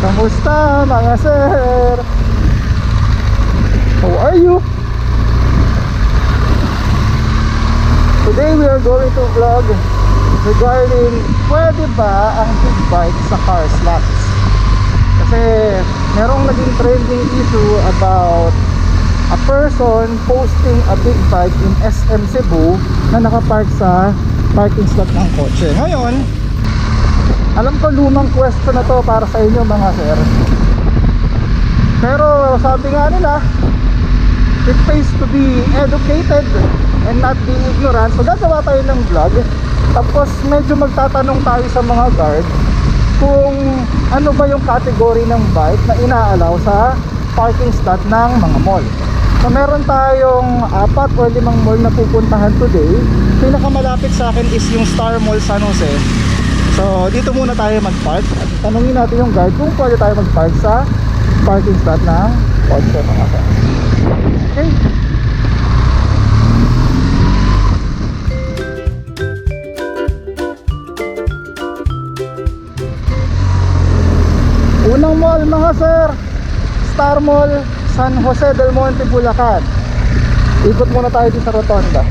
Kamusta mga sir? How are you? Today we are going to vlog regarding pwede ba ang big bike sa car slots? Kasi merong naging trending issue about a person posting a big bike in SM Cebu na nakapark sa parking slot ng kotse. Ngayon, alam ko lumang question na to para sa inyo mga sir. Pero sabi nga nila, it pays to be educated and not be ignorant. So gagawa tayo ng vlog. Tapos medyo magtatanong tayo sa mga guard kung ano ba yung category ng bike na inaalaw sa parking slot ng mga mall. So meron tayong apat or limang mall na pupuntahan today. Pinakamalapit sa akin is yung Star Mall San Jose. So dito muna tayo mag-park. At tanungin natin yung guard kung pwede tayo mag-park sa parking slot ng kotse mga sir. Okay. Unang mall mga sir Star Mall San Jose del Monte, Bulacan Ikot muna tayo dito sa rotonda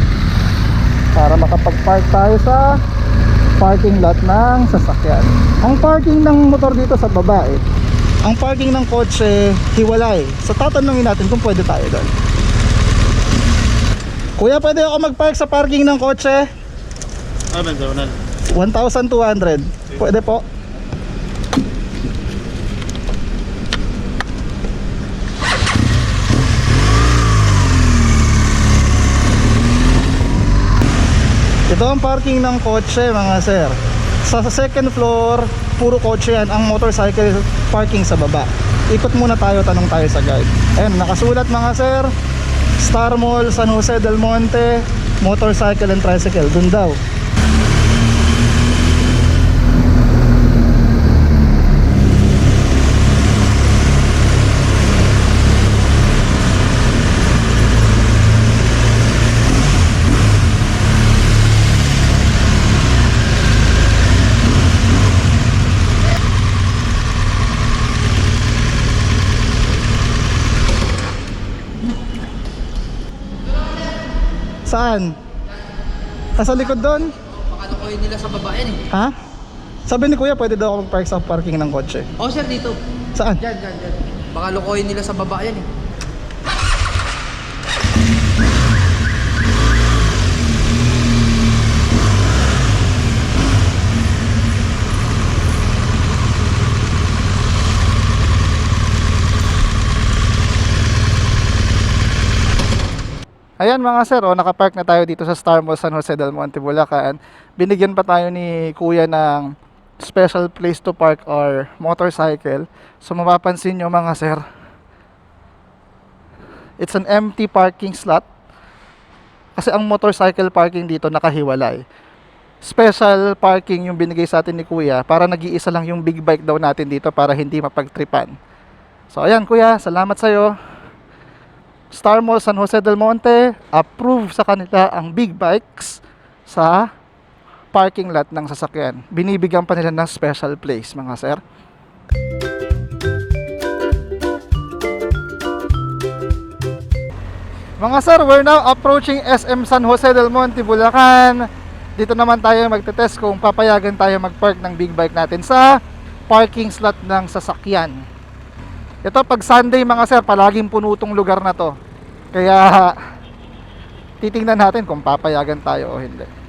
Para makapag-park tayo sa parking lot ng sasakyan. Ang parking ng motor dito sa baba eh. Ang parking ng kotse hiwalay. So tatanungin natin kung pwede tayo doon. Kuya pwede ako mag-park sa parking ng kotse? Ah, McDonald. 1,200 Pwede po Ito ang parking ng kotse mga sir. Sa second floor, puro kotse yan. Ang motorcycle parking sa baba. Ikot muna tayo, tanong tayo sa guide. Ayan, nakasulat mga sir. Star Mall, San Jose del Monte Motorcycle and tricycle, dun daw Saan? Nasa likod doon? Baka lukuhin nila sa baba yan eh. Ha? Sabi ni kuya pwede daw ako mag-park sa parking ng kotse Oh sir, dito. Saan? Diyan, diyan, diyan. Baka lukuhin nila sa baba yan eh. Ayan mga sir, oh, nakapark na tayo dito sa Star Mall San Jose del Monte, Bulacan. Binigyan pa tayo ni kuya ng special place to park or motorcycle. So mapapansin nyo mga sir, it's an empty parking slot. Kasi ang motorcycle parking dito nakahiwalay. Special parking yung binigay sa atin ni kuya para nag-iisa lang yung big bike daw natin dito para hindi mapagtripan. So ayan kuya, salamat sa'yo. Star Mall San Jose del Monte approve sa kanila ang big bikes sa parking lot ng sasakyan. Binibigyan pa nila ng special place mga sir. Mga sir, we're now approaching SM San Jose del Monte, Bulacan. Dito naman tayo magte-test kung papayagan tayo mag-park ng big bike natin sa parking slot ng sasakyan. Ito pag Sunday mga sir, palaging puno tong lugar na to. Kaya titingnan natin kung papayagan tayo o hindi.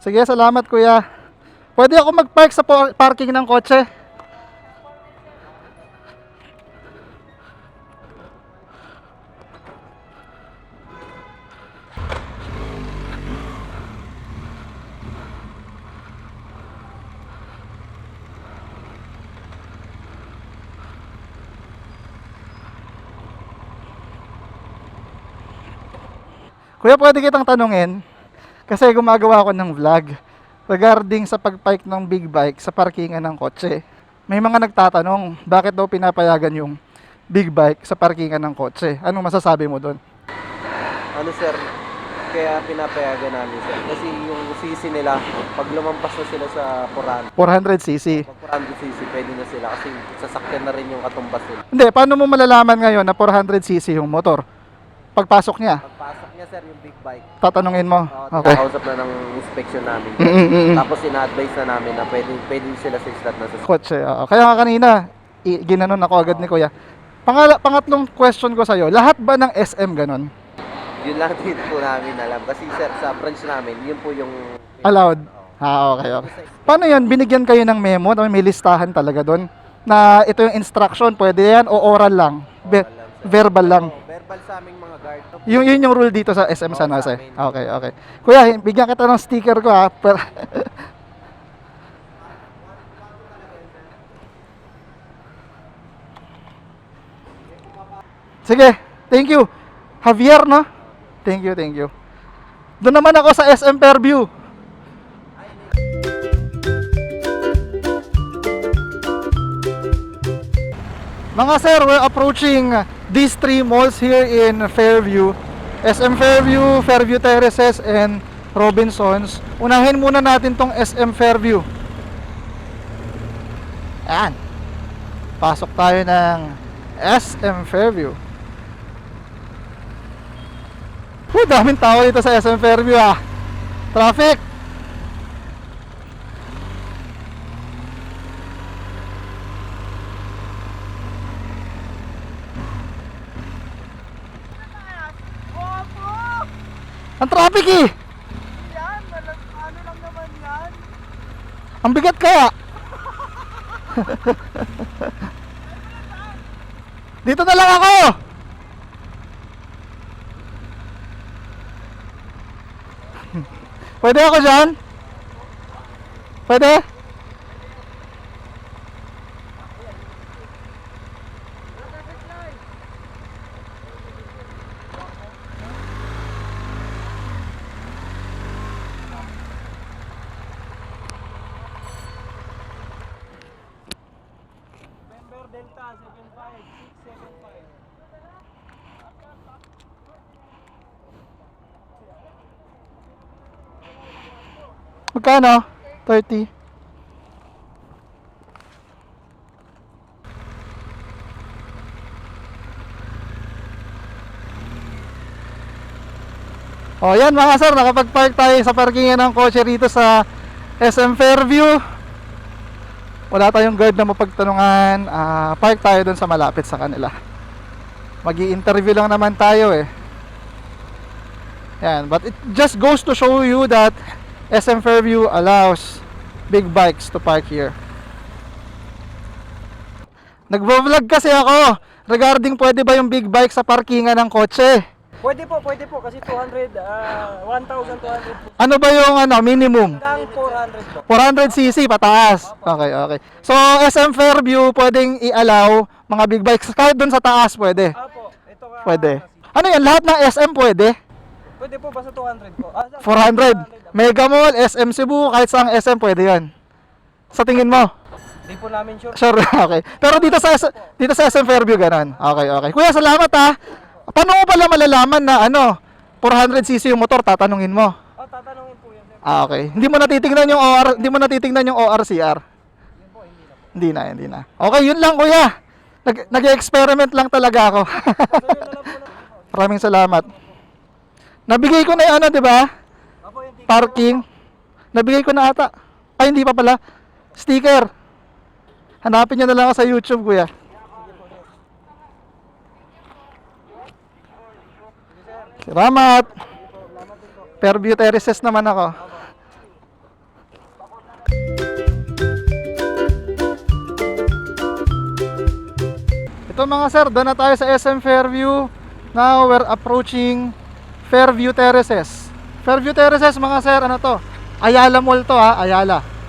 Sige, salamat kuya. Pwede ako mag-park sa parking ng kotse? Kuya, pwede kitang tanungin? Kasi gumagawa ako ng vlog regarding sa pagpark ng big bike sa parkingan ng kotse. May mga nagtatanong, bakit daw pinapayagan yung big bike sa parkingan ng kotse? Anong masasabi mo doon? ano sir, kaya pinapayagan namin sir. Kasi yung CC nila, pag lumampas na sila sa 400, 400cc. pag 400 CC, pwede na sila kasi sasakyan na rin yung katumbas nila. Hindi, paano mo malalaman ngayon na 400cc yung motor? Pagpasok niya, Pagpasok niya sir, yung big bike, tatanungin mo. uh, Okay. tinakausap na ng inspection namin. Mm, mm, mm. Tapos ina-advise na namin na pwede, pwede sila sa slot na sa Kotse, oo. Kaya nga kanina, i- ginanon ako agad ni Kuya. Pangala, pangatlong question ko sa'yo, lahat ba ng SM ganon? Yun lang din po namin alam. Kasi sir, sa branch namin, yun po yung... Allowed? Ah, okay, okay. Paano yan? Binigyan kayo ng memo na may listahan talaga doon? Na ito yung instruction, pwede yan o oral lang? Be- verbal lang. Oo, verbal sa aming mga guard. Yung, yun yung rule dito sa SM San Oo, Jose. Okay, okay. Kuya, bigyan kita ng sticker ko ha. Per- Sige, thank you. Javier, no? Thank you, thank you. Doon naman ako sa SM Fairview. Mga sir, we're approaching these three malls here in Fairview. SM Fairview, Fairview Terraces, and Robinsons. Unahin muna natin tong SM Fairview. Ayan. Pasok tayo ng SM Fairview. Huh, daming tao dito sa SM Fairview ah. Traffic. Ang traffic eh. Yan, malag, ano lang naman yan. Ang bigat kaya. Dito na lang ako. Pwede ako dyan? Pwede? Member Delta 75675. Magkano? 30. O yan mga sir, nakapag-park tayo sa parkingan ng kotse rito sa SM Fairview. Wala tayong guard na mapagtanungan. Ah, park tayo dun sa malapit sa kanila. mag interview lang naman tayo eh. Yan, but it just goes to show you that SM Fairview allows big bikes to park here. Nagvo-vlog kasi ako regarding pwede ba yung big bike sa parkingan ng kotse. Pwede po, pwede po. Kasi 200, ah, 1,200 po. Ano ba yung ano minimum? Hanggang 400 po. 400cc pataas. Okay, okay. So SM Fairview pwedeng i-allow mga big bikes kahit doon sa taas pwede. Apo, ito ka. Pwede. Ano yan? Lahat ng SM pwede? Pwede po basta 200 po. Ah, 400. Mega Mall, SM Cebu, kahit saang SM pwede yan. Sa tingin mo? Hindi po namin sure. Sure, okay. Pero dito sa dito sa SM Fairview ganun. Okay, okay. Kuya, salamat ha. Paano mo pala malalaman na ano, 400cc yung motor, tatanungin mo. Oh, tatanungin po yan. sir. Ah, okay. Hindi mo natitingnan yung OR, hindi mo natitingnan yung ORCR. Hindi na, hindi na. Okay, yun lang kuya. Nag nag-experiment lang talaga ako. Yun na po na. Maraming salamat. Nabigay ko na yung ano, 'di ba? Parking. Nabigay ko na ata. Ay, hindi pa pala. Sticker. Hanapin nyo na lang ako sa YouTube, kuya. Salamat. Fairview Terraces naman ako. Ito mga sir, doon na tayo sa SM Fairview. Now we're approaching Fairview Terraces. Fairview Terraces mga sir, ano to? Ayala Mall to ha, Ayala.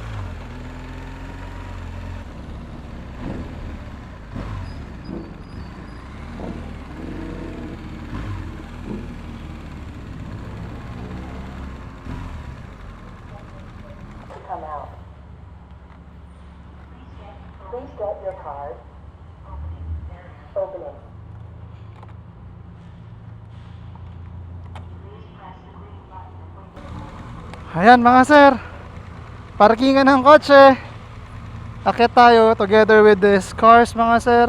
Ayan mga sir. Parkingan ng kotse. Akit tayo together with these cars mga sir.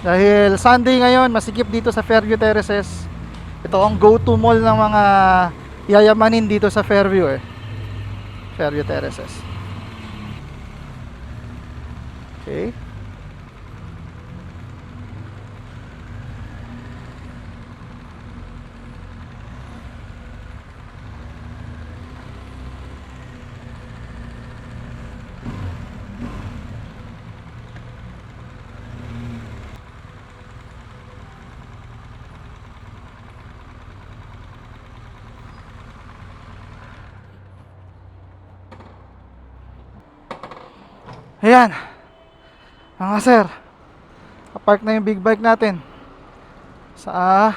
Dahil Sunday ngayon, masikip dito sa Fairview Terraces. Ito ang go-to mall ng mga yayamanin dito sa Fairview eh. Fairview Terraces. Okay. Ayan. Mga sir. Park na yung big bike natin. Sa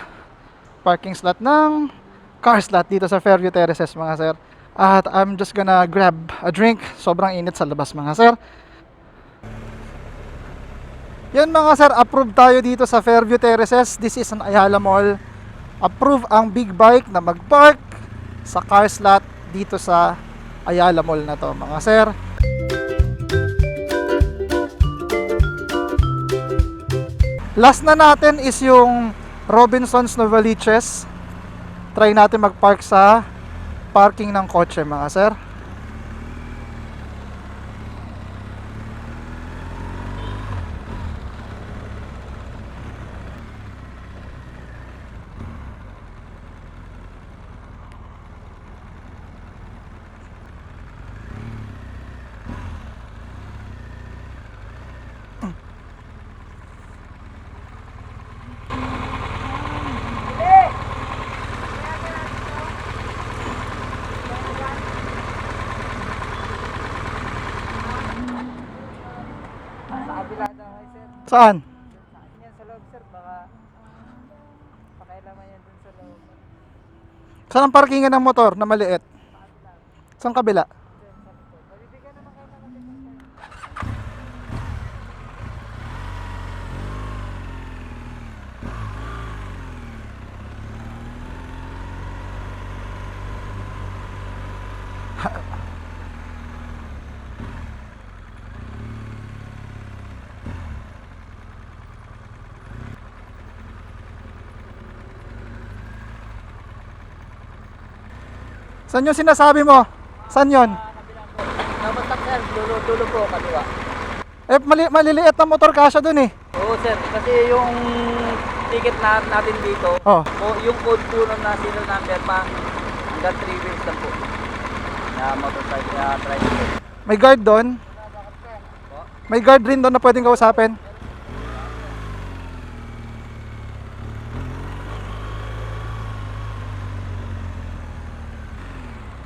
parking slot ng car slot dito sa Fairview Terraces mga sir. At I'm just gonna grab a drink. Sobrang init sa labas mga sir. Yan mga sir, approve tayo dito sa Fairview Terraces. This is an Ayala Mall. Approve ang big bike na mag-park sa car slot dito sa Ayala Mall na to mga sir. Last na natin is yung Robinsons Novaliches. Try natin mag-park sa parking ng kotse mga sir. Saan? Yan sa loob sir, baka pakailaman yan dun sa loob. Saan ang parkingan ng motor na maliit? Saan kabila? Saan yung sinasabi mo? Saan yon? Namasak sir, dulo, dulo po, kaliwa. Eh, mali maliliit na motor kasya dun eh. Oo sir, kasi yung ticket na natin dito, Oh. o yung code po ng national number pa, hanggang 3 wheels lang po. Na motorcycle, na tricycle. May guard doon. May guard rin doon na pwedeng kausapin.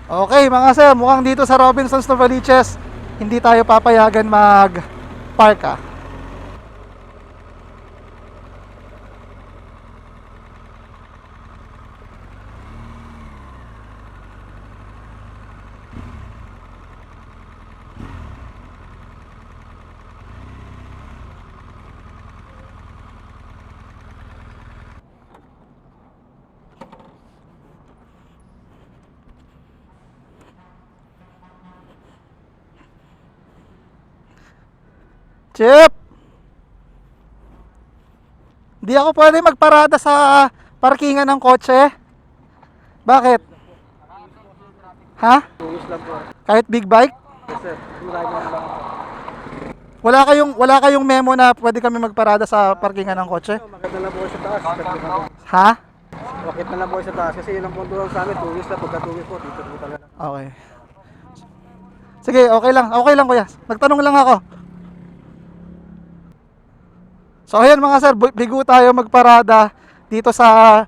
Okay mga sir, mukhang dito sa Robinsons Novaliches, hindi tayo papayagan mag park ah. Chip! Di ako pwede magparada sa parkingan ng kotse. Bakit? Ha? Kahit big bike? Wala kayong wala kayong memo na pwede kami magparada sa parkingan ng kotse? Maganda po sa taas. Ha? Bakit na lang po sa taas? Kasi yun ang punto lang sa amin. Tuwis na. Pagka tuwis po, dito po talaga. Okay. Sige, okay lang. Okay lang kuya. Nagtanong lang ako. So ayan mga sir, bigo tayo magparada dito sa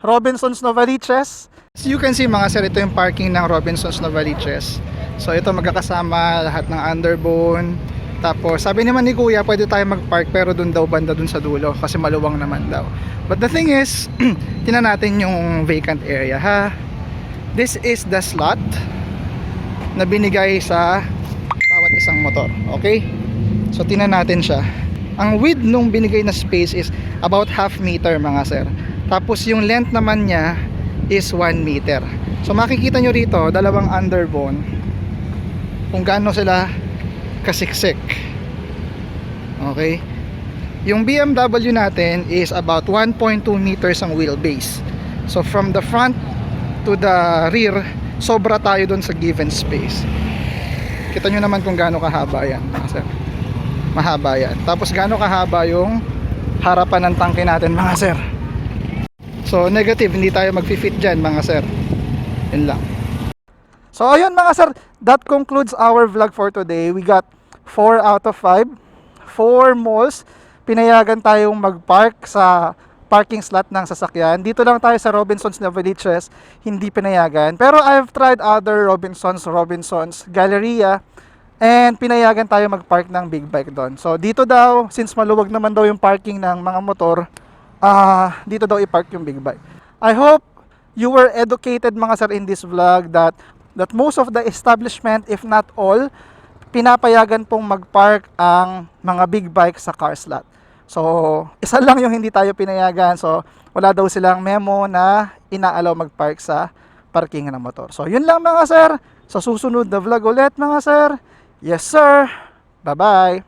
Robinsons Novaliches. As you can see mga sir, ito yung parking ng Robinsons Novaliches. So ito magkakasama lahat ng underbone. Tapos sabi naman ni kuya, pwede tayo mag-park pero dun daw banda dun sa dulo kasi maluwang naman daw. But the thing is, tinan natin yung vacant area ha. This is the slot na binigay sa bawat isang motor. Okay? So tingnan natin siya. Ang width nung binigay na space is about half meter mga sir. Tapos yung length naman niya is 1 meter. So makikita nyo rito, dalawang underbone kung gaano sila kasiksik. Okay? Yung BMW natin is about 1.2 meters ang wheelbase. So from the front to the rear, sobra tayo doon sa given space. Kita nyo naman kung gaano kahaba yan, mga sir. Mahaba yan. Tapos gaano kahaba yung harapan ng tangke natin, mga sir. So negative, hindi tayo mag-fit dyan, mga sir. Yun lang. So ayun mga sir, that concludes our vlog for today. We got 4 out of 5. 4 malls. Pinayagan tayong mag-park sa parking slot ng sasakyan. Dito lang tayo sa Robinsons Novaliches, hindi pinayagan. Pero I've tried other Robinsons, Robinsons, Galleria, and pinayagan tayo mag-park ng big bike doon. So dito daw, since maluwag naman daw yung parking ng mga motor, ah dito daw i-park yung big bike. I hope you were educated mga sir in this vlog that that most of the establishment, if not all, pinapayagan pong mag-park ang mga big bike sa car slot. So, isa lang yung hindi tayo pinayagan. So, wala daw silang memo na inaalaw mag-park sa parking ng motor. So, yun lang mga sir. Sa susunod na vlog ulit mga sir. Yes sir. Bye-bye.